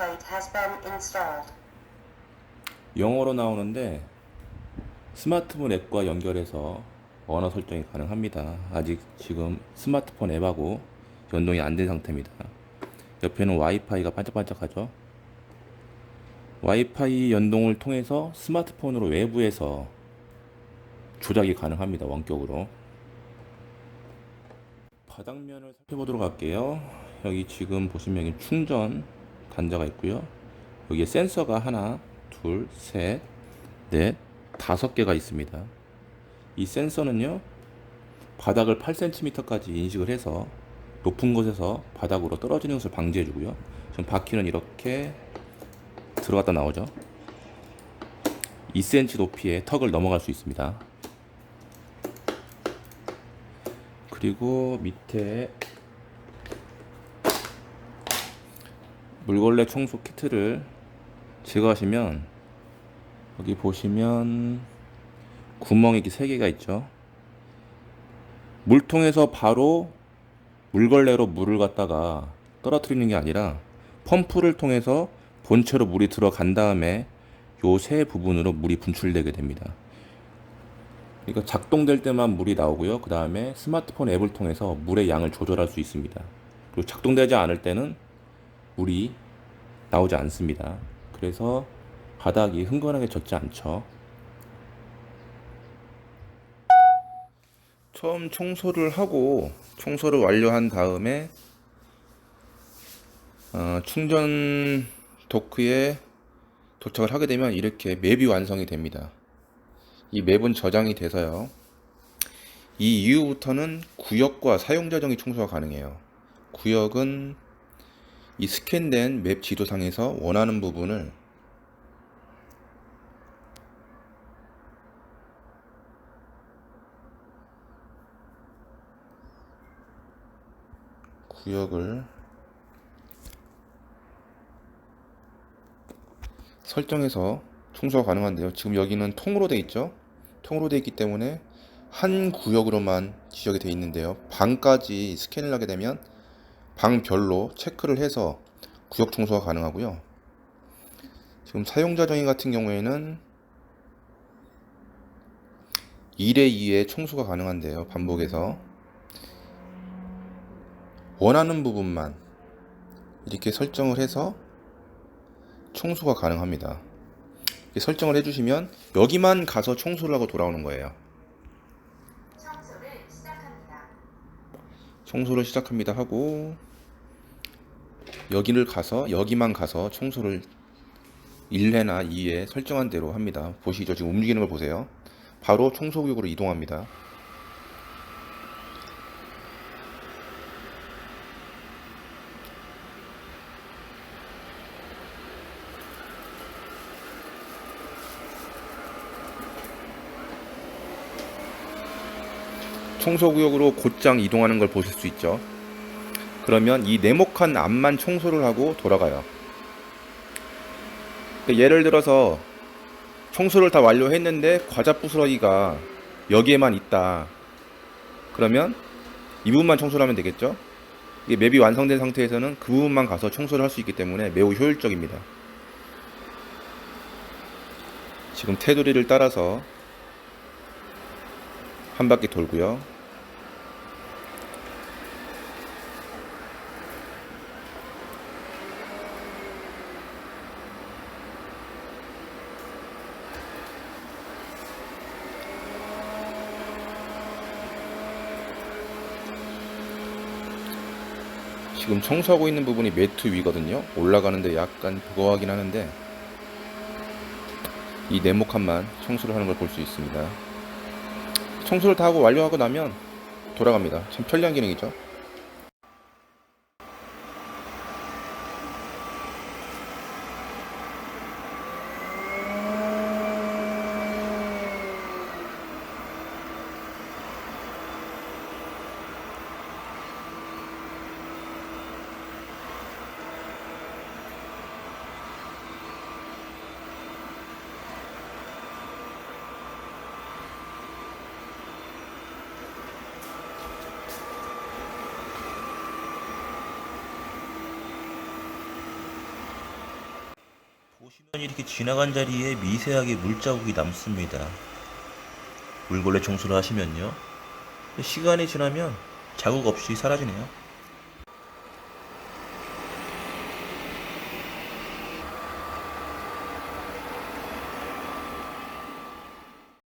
plate has been installed. 영어로 나오는데 스마트폰 앱과 연결해서 언어 설정이 가능합니다. 아직 지금 스마트폰 앱하고 연동이 안 된 상태입니다. 옆에는 와이파이가 반짝반짝하죠. 와이파이 연동을 통해서 스마트폰으로 외부에서 조작이 가능합니다. 원격으로. 바닥면을 살펴보도록 할게요. 여기 지금 보시면 충전 단자가 있고요. 여기에 센서가 하나, 둘, 셋, 넷, 다섯 개가 있습니다. 이 센서는요, 바닥을 8cm까지 인식을 해서 높은 곳에서 바닥으로 떨어지는 것을 방지해 주고요. 지금 바퀴는 이렇게 들어갔다 나오죠. 2cm 높이의 턱을 넘어갈 수 있습니다. 그리고 밑에 물걸레 청소 키트를 제거하시면 여기 보시면 구멍이 이렇게 세 개가 있죠. 물통에서 바로 물걸레로 물을 갖다가 떨어뜨리는 게 아니라 펌프를 통해서 본체로 물이 들어간 다음에 요 세 부분으로 물이 분출되게 됩니다. 그러니까 작동될 때만 물이 나오고요. 그 다음에 스마트폰 앱을 통해서 물의 양을 조절할 수 있습니다. 그리고 작동되지 않을 때는 물이 나오지 않습니다. 그래서 바닥이 흥건하게 젖지 않죠. 처음 청소를 하고 청소를 완료한 다음에 어, 충전 도크에 도착을 하게 되면 이렇게 맵이 완성이 됩니다. 이 맵은 저장이 돼서요. 이 이후부터는 구역과 사용자 정의 청소가 가능해요. 구역은 이 스캔된 맵 지도상에서 원하는 부분을 구역을 설정해서 청소가 가능한데요. 지금 여기는 통으로 돼 있죠. 통으로 돼 있기 때문에 한 구역으로만 지적이 돼 있는데요. 방까지 스캔을 하게 되면 방별로 체크를 해서 구역 청소가 가능하고요. 지금 사용자 정의 같은 경우에는 1회 2회 청소가 가능한데요. 반복해서 원하는 부분만 이렇게 설정을 해서 청소가 가능합니다. 설정을 해주시면 여기만 가서 청소를 하고 돌아오는 거예요. 청소를 시작합니다. 청소를 시작합니다 하고 여기를 가서 여기만 가서 청소를 1회나 2회 설정한 대로 합니다. 보시죠. 지금 움직이는 걸 보세요. 바로 청소구역으로 이동합니다. 청소구역으로 곧장 이동하는 걸 보실 수 있죠. 그러면 이 네모칸 앞만 청소를 하고 돌아가요. 그러니까 예를 들어서 청소를 다 완료했는데 과자 부스러기가 여기에만 있다. 그러면 이 부분만 청소를 하면 되겠죠? 이게 맵이 완성된 상태에서는 그 부분만 가서 청소를 할 수 있기 때문에 매우 효율적입니다. 지금 테두리를 따라서 한 바퀴 돌고요. 지금 청소하고 있는 부분이 매트 위거든요. 올라가는데 약간 버거워하긴 하는데 이 네모칸만 청소를 하는 걸 볼 수 있습니다. 청소를 다 하고 완료하고 나면 돌아갑니다. 참 편리한 기능이죠. 보시면 이렇게 지나간 자리에 미세하게 물자국이 남습니다. 물걸레 청소를 하시면요. 시간이 지나면 자국 없이 사라지네요.